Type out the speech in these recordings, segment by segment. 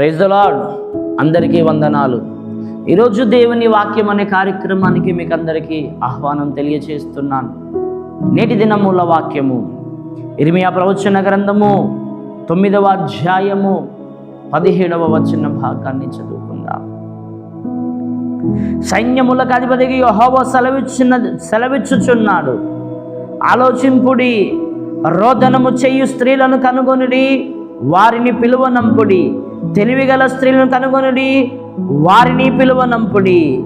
Praise the lord అందరికీ వందనాలు. ఈరోజు దేవుని వాక్యం అనే కార్యక్రమానికి మీకు అందరికీ ఆహ్వానం తెలియచేస్తున్నాను. నేటి దినముల వాక్యము. ఇరిమియా ప్రవచన గ్రంథము తొమ్మిదవ అధ్యాయము పదిహేడవ వచన భాగాన్ని చదువుకుందాం. సైన్యములకు అధిపతికి యెహోవా సెలవిచ్చిన సెలవిచ్చుచున్నాడు. ఆలోచింపుడి రోదనము చేయు స్త్రీలను కనుగొనుడి వారిని పిలువనంపుడి తెలివిగల స్త్రీలను కనుగొనుడి వారిని పిలువనంపుడి.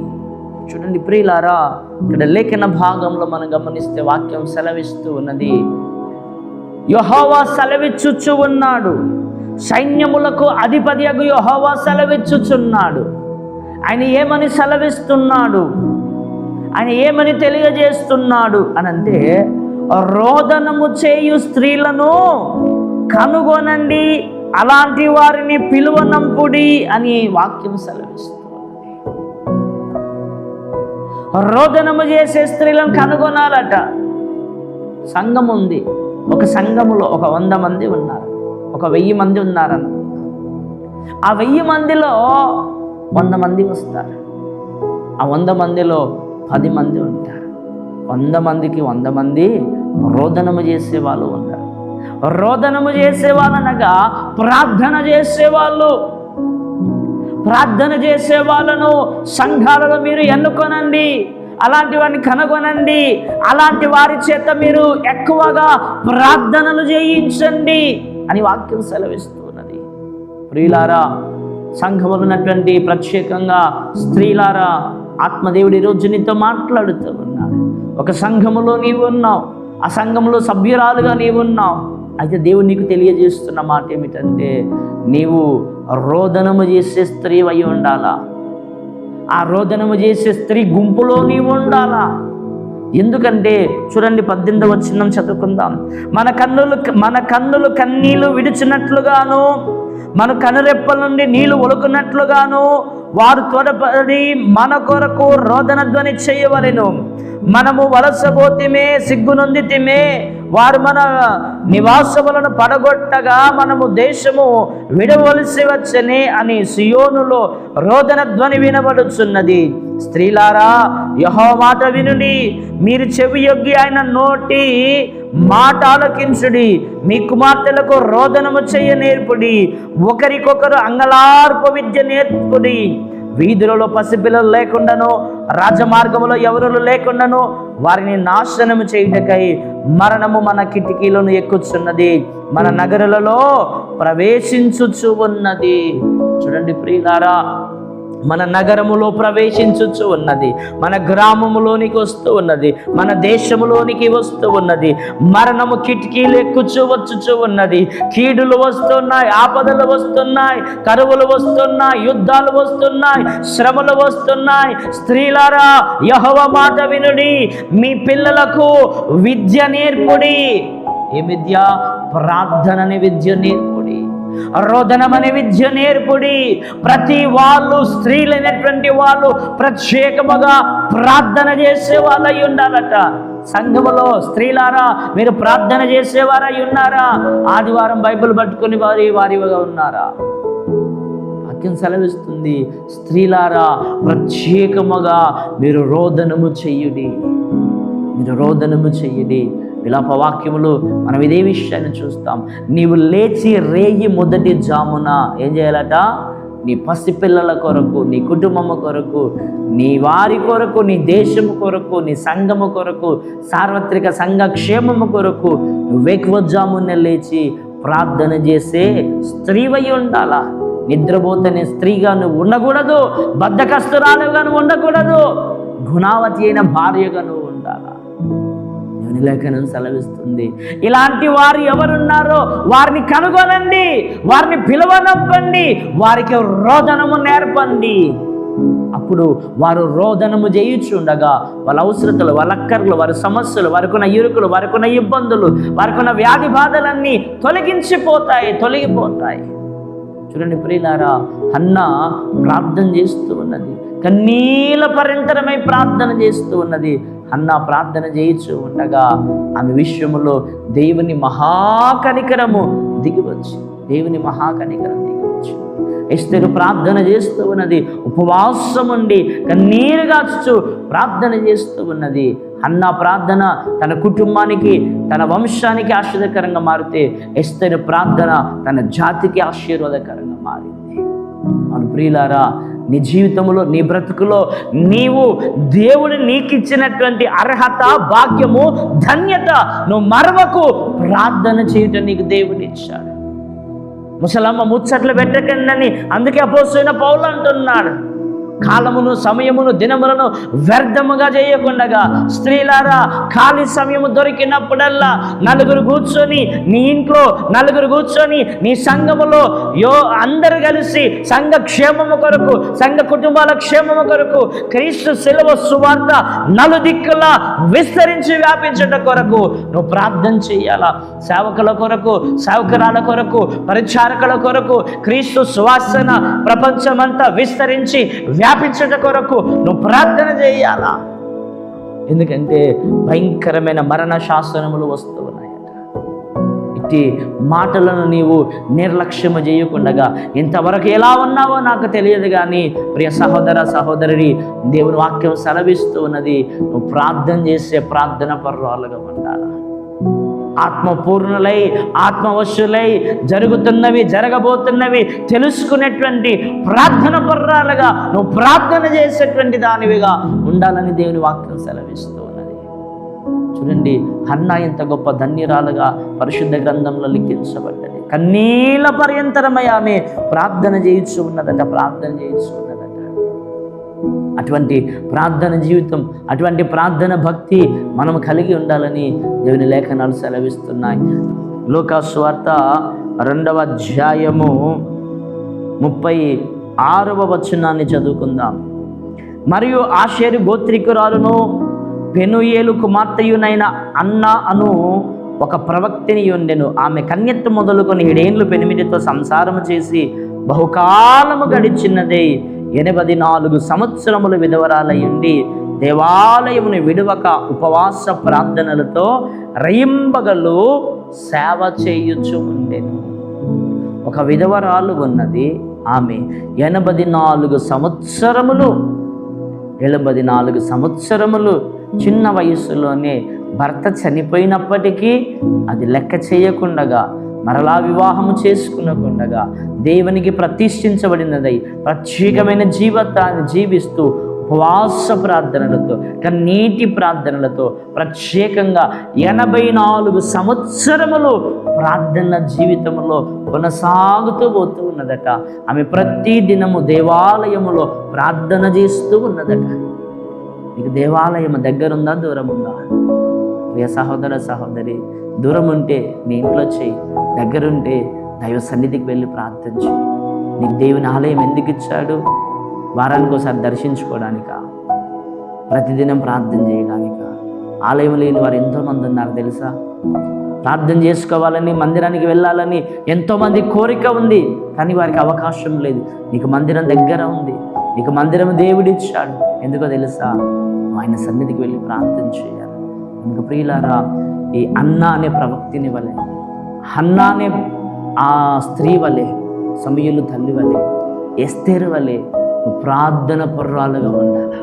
చూడండి ప్రియులారా ఇక్కడ లేఖన భాగంలో మనం గమనిస్తే వాక్యం సెలవిస్తూ ఉన్నది. యహోవా సెలవిచ్చుచు ఉన్నాడు సైన్యములకు అధిపతి అగు యహోవా సెలవిచ్చుచున్నాడు. ఆయన ఏమని సెలవిస్తున్నాడు? ఆయన ఏమని తెలియజేస్తున్నాడు? అని అంటే రోదనము చేయు స్త్రీలను కనుగొనండి. అలాంటి వారిని పిలువనంపుడి అని వాక్యం సెలవిస్తుంది. రోదనము చేసే స్త్రీలను కనుగొనాలట. సంఘం ఉంది. ఒక సంఘములో ఒక వంద మంది ఉన్నారు. ఒక వెయ్యి మంది ఉన్నారన్న. ఆ వెయ్యి మందిలో వంద మంది వస్తారు. ఆ వంద మందిలో పది మంది ఉంటారు. వంద మందికి వంద మంది రోదనము చేసే వాళ్ళు ఉన్నారు. రోదనము చేసే అనగా ప్రార్థన చేసేవాళ్ళు. ప్రార్థన చేసే వాళ్ళను సంఘాలలో మీరు ఎన్నుకొనండి. అలాంటి వారిని కనుగొనండి. అలాంటి వారి చేత మీరు ఎక్కువగా ప్రార్థనలు చేయించండి అని వాక్యం సెలవిస్తున్నది. ప్రియులారా సంఘములు ఉన్నటువంటి ప్రత్యేకంగా స్త్రీలారా ఆత్మదేవుడి ఈరోజు నీతో మాట్లాడుతూ ఉన్నాడు. ఒక సంఘములో నీవు ఉన్నావు. ఆ సంఘంలో సభ్యురాలుగా నీవు ఉన్నావు. అయితే దేవుడు నీకు తెలియజేస్తున్న మాట ఏమిటంటే నీవు రోదనము చేసే స్త్రీ అయి ఉండాలా? ఆ రోదనము చేసే స్త్రీ గుంపులో నీవు ఉండాలా? ఎందుకంటే చూడండి పద్దెనిమిది వచ్చిన చదువుకుందాం. మన కన్నులు మన కన్నులు కన్నీళ్ళు విడిచినట్లుగాను మన కనురెప్పల నుండి నీళ్ళు ఒలుకున్నట్లుగాను వారు త్వరపడి మన కొరకు రోదన ధ్వని చేయవలెను. మనము వలసపోతిమే సిగ్గునొందితిమే వారు మన నివాసములను పడగొట్టగా మనము దేశము విడవలసి వచ్చని అని సియోనులో రోదన ధ్వని వినబడుచున్నది. స్త్రీలారా యహో మాట వినుడి. మీరు చెవి యొగ్గి ఆయన నోటి మాట ఆలకించుడి. మీ కుమార్తెలకు రోదనము చేయ నేర్పుడి ఒకరికొకరు అంగలార్ప విద్య నేర్పుడి. వీధులలో పసిపిల్లలు లేకుండాను రాజమార్గములో ఎవరు లేకుండాను వారిని నాశనం చేయుటకై మరణము మన కిటికీలను ఎక్కుచున్నది మన నగరులలో ప్రవేశించుచు ఉన్నది. చూడండి ప్రియులారా మన నగరములో ప్రవేశించుచు ఉన్నది. మన గ్రామములోనికి వస్తూ ఉన్నది. మన దేశములోనికి వస్తూ ఉన్నది. మరణము కిటికీలు ఎక్కుచు వచ్చుచు ఉన్నది. కీడులు వస్తున్నాయి ఆపదలు వస్తున్నాయి కరువులు వస్తున్నాయి యుద్ధాలు వస్తున్నాయి శ్రమలు వస్తున్నాయి. స్త్రీలారా యహవ మాట వినుడి. మీ పిల్లలకు విద్య నేర్పుడి. ఏ విద్య ప్రార్థనని విద్య నేర్పు రోదనమనే విద్య నేర్పుడి. ప్రతి వాళ్ళు స్త్రీలైనటువంటి వాళ్ళు ప్రత్యేకముగా ప్రార్థన చేసే వాళ్ళై ఉండాలట. సంఘములో స్త్రీలారా మీరు ప్రార్థన చేసేవారై ఉన్నారా? ఆదివారం బైబిల్ పట్టుకుని వారి వారిగా ఉన్నారా? వాక్యం సెలవిస్తుంది స్త్రీలారా ప్రత్యేకముగా మీరు రోదనము చెయ్యుడి మీరు రోదనము చెయ్యుడి విలాప వాక్యములు మనం ఇదే విషయాన్ని చూస్తాం. నీవు లేచి రేయి మొదటి జామున ఏం చేయాలట? నీ పసిపిల్లల కొరకు నీ కుటుంబము కొరకు నీ వారి కొరకు నీ దేశము కొరకు నీ సంఘము కొరకు సార్వత్రిక సంఘ క్షేమము కొరకు నువ్వు లేచి ప్రార్థన చేసే స్త్రీవై ఉండాలా? నిద్రపోతనే స్త్రీగా నువ్వు ఉండకూడదు బద్ధకస్తురాలుగా నువ్వు ఉండకూడదు గుణావతి అయిన భార్యగా నువ్వు అని లేఖనం సెలవిస్తుంది. ఇలాంటి వారు ఎవరున్నారో వారిని కనుగొనండి వారిని పిలవనవ్వండి వారికి రోదనము నేర్పండి. అప్పుడు వారు రోదనము చేయుచుండగా వాళ్ళ అవసరతలు వాళ్ళ అక్కర్లు వారి సమస్యలు వారికున్న ఇరుకులు వారికున్న ఇబ్బందులు వారికున్న వ్యాధి బాధలన్నీ తొలగించిపోతాయి తొలగిపోతాయి. చూడండి ప్రియులారా అన్న ప్రార్థన చేస్తూ ఉన్నది. కన్నీల పరింతరమై ప్రార్థన చేస్తూ ఉన్నది. అన్న ప్రార్థన చేయించు ఉండగా ఆమె విషయంలో దేవుని మహాకనికరము దిగివచ్చు దేవుని మహాకనికరం దిగివచ్చు ఎస్తేరు ప్రార్థన చేస్తూ ఉన్నది. ఉపవాసం ఉండి కన్నీరు కాచు ప్రార్థన చేస్తూ ఉన్నది. అన్న ప్రార్థన తన కుటుంబానికి తన వంశానికి ఆశీర్వదకరంగా మారితే ఎస్తైన ప్రార్థన తన జాతికి ఆశీర్వాదకరంగా మారింది. మన ప్రియులారా నీ జీవితంలో నీ బ్రతుకులో నీవు దేవుడు నీకు ఇచ్చినటువంటి అర్హత భాగ్యము ధన్యత నువ్వు మరవకు ప్రార్థన చేయటం నీకు దేవుడు ఇచ్చాడు ముసలమ్మ ముచ్చట్లు పెట్టకండి అందుకే అపోసైన పౌలు అంటున్నాడు. కాలమును సమయమును దినములను వ్యర్థముగా చేయకుండగా స్త్రీలారా ఖాళీ సమయము దొరికినప్పుడల్లా నలుగురు కూర్చొని నీ ఇంట్లో నలుగురు కూర్చొని నీ సంఘములో యో అందరు కలిసి సంఘ క్షేమము కొరకు సంఘ కుటుంబాల క్షేమము కొరకు క్రీస్తు సెలవు సువార్త నలుదిక్కులా విస్తరించి వ్యాపించట కొరకు నువ్వు ప్రార్థన చేయాలా? సేవకుల కొరకు సేవకురాల కొరకు పరిచారకుల కొరకు క్రీస్తు సువాసన ప్రపంచమంతా విస్తరించి వ్యాపించట కొరకు నువ్వు ప్రార్థన చేయాలా? ఎందుకంటే భయంకరమైన మరణ శాసనములు వస్తూ ఉన్నాయట. ఇట్టి మాటలను నీవు నిర్లక్ష్యము చేయకుండగా ఇంతవరకు ఎలా ఉన్నావో నాకు తెలియదు కానీ ప్రియ సహోదర సహోదరుడి దేవుని వాక్యం సెలవిస్తూ ఉన్నది. నువ్వు ప్రార్థన చేసే ప్రార్థన పర్వాలుగా ఉండాలా? ఆత్మపూర్ణులై ఆత్మవశులై జరుగుతున్నవి జరగబోతున్నవి తెలుసుకునేటువంటి ప్రార్థన పర్రాలుగా నువ్వు ప్రార్థన చేసేటువంటి దానివిగా ఉండాలని దేవుని వాక్యం సెలవిస్తూ ఉన్నది. చూడండి హన్నా ఎంత గొప్ప ధన్యురాలుగా పరిశుద్ధ గ్రంథంలో లిఖించబడ్డది. కన్నీల పర్యంతరమై ఆమె ప్రార్థన చేయించు ఉన్నదట ప్రార్థన చేయించు ఉన్నది. అటువంటి ప్రార్థన జీవితం అటువంటి ప్రార్థన భక్తి మనం కలిగి ఉండాలని దేవుని లేఖనాలు సెలవిస్తున్నాయి. లోకాస్వార్త రెండవ అధ్యాయము ముప్పై ఆరవ వచనాన్ని చదువుకుందాం. మరియు ఆశేరు గోత్రికురాలును పెనుయేలు కుమార్తెయునైన అన్న అను ఒక ప్రవక్తిని ఉండెను ఆమె కన్యత్తు మొదలుకొని ఏడేండ్లు పెనిమిటితో సంసారము చేసి బహుకాలము గడిచినదే ఎనభది నాలుగు సంవత్సరములు విధవరాలయ్యండి దేవాలయమును విడువక ఉపవాస ప్రార్థనలతో రయింబగలు సేవ చేయుచు ఉండెను. ఒక విధవరాలు ఉన్నది. ఆమె ఎనభై నాలుగు సంవత్సరములు ఎనభై నాలుగు సంవత్సరములు చిన్న వయసులోనే భర్త చనిపోయినప్పటికీ అది లెక్క చేయకుండగా మరలా వివాహము చేసుకునకుండగా దేవునికి ప్రతిష్ఠించబడినదై ప్రత్యేకమైన జీవితాన్ని జీవిస్తూ ఉపవాస ప్రార్థనలతో కన్నీటి ప్రార్థనలతో ప్రత్యేకంగా ఎనభై నాలుగు సంవత్సరములు ప్రార్థన జీవితంలో కొనసాగుతూ పోతూ ఉన్నదట. ఆమె ప్రతి దినము దేవాలయములో ప్రార్థన చేస్తూ ఉన్నదట. మీకు దేవాలయం దగ్గరుందా దూరముందా? దూరం ఉందా ప్రియ సహోదర సహోదరి దూరం ఉంటే నీ ఇంట్లో చేయి దగ్గరుంటే దైవ సన్నిధికి వెళ్ళి ప్రార్థన నీకు దేవుని ఆలయం ఎందుకు ఇచ్చాడు? వారానికి ఒకసారి దర్శించుకోవడానిక? ప్రతిదినం ప్రార్థన చేయడానిక? ఆలయం లేని వారు ఎంతోమంది ఉన్నారు తెలుసా? ప్రార్థన చేసుకోవాలని మందిరానికి వెళ్ళాలని ఎంతోమంది కోరిక ఉంది కానీ వారికి అవకాశం లేదు. నీకు మందిరం దగ్గర ఉంది. నీకు మందిరం దేవుడిచ్చాడు. ఎందుకో తెలుసా? ఆయన సన్నిధికి వెళ్ళి ప్రార్థన చేయాలి. ప్రియులారా ఈ అన్న అనే ప్రవక్తిని వలె హన్న అనే ఆ స్త్రీ వలె సమయులు తల్లి వలె ఎస్తేరు వలె ప్రార్థన పరురాలుగా ఉండాలి?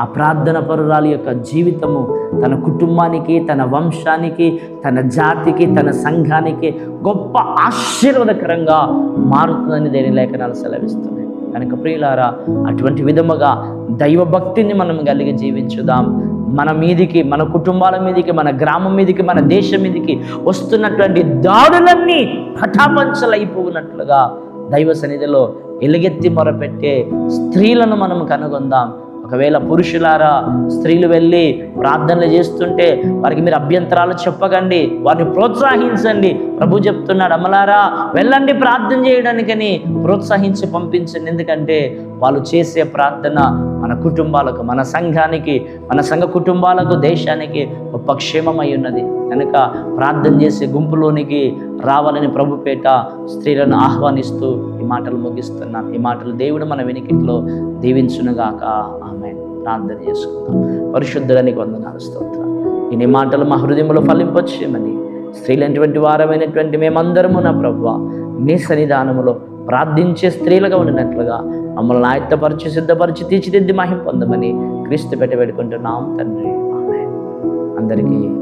ఆ ప్రార్థన పరురాలు యొక్క జీవితము తన కుటుంబానికి తన వంశానికి తన జాతికి తన సంఘానికి గొప్ప ఆశీర్వాదకరంగా మారుతుందని దేని లేఖనాలు సెలవిస్తున్నాయి. కనుక ప్రియులారా అటువంటి విధముగా దైవభక్తిని మనం కలిగి జీవించుదాం. మన మీదికి మన కుటుంబాల మీదికి మన గ్రామం మీదికి మన దేశం మీదికి వస్తున్నటువంటి దాడులన్నీ పటాపంచలైపోయినట్లుగా దైవ సన్నిధిలో ఎలుగెత్తి మొరపెట్టే స్త్రీలను మనం కనుగొందాం. ఒకవేళ పురుషులారా స్త్రీలు వెళ్ళి ప్రార్థనలు చేస్తుంటే వారికి మీరు అభ్యంతరాలు చెప్పకండి వారిని ప్రోత్సహించండి ప్రభు చెప్తున్నాడు అమలారా వెళ్ళండి ప్రార్థన చేయడానికని ప్రోత్సహించి పంపించండి. ఎందుకంటే వాళ్ళు చేసే ప్రార్థన మన కుటుంబాలకు మన సంఘానికి మన సంఘ కుటుంబాలకు దేశానికి గొప్ప క్షేమమై ఉన్నది. కనుక ప్రార్థన చేసే గుంపులోనికి రావాలని ప్రభుపేట స్త్రీలను ఆహ్వానిస్తూ ఈ మాటలు ముగిస్తున్నాం. ఈ మాటలు దేవుడు మన వెనికిట్లో దీవించునుగాక. ఆమె ప్రార్థన చేసుకుందాం. పరిశుద్ధులని వందనాలు స్తోత్రం ఈ మాటలు మా హృదయంలో ఫలింపచ్చేయమని స్త్రీలైనటువంటి వారమైనటువంటి మేమందరము నా ప్రభు నీ సన్నిధానములో ప్రార్థించే స్త్రీలుగా ఉండినట్లుగా మమ్మల్ని ఆయత్తపరిచి సిద్ధపరిచి తీర్చిదిద్ది మహిం పొందమని క్రీస్తు పెట్టి పెట్టుకుంటున్నాం తండ్రి. అందరికీ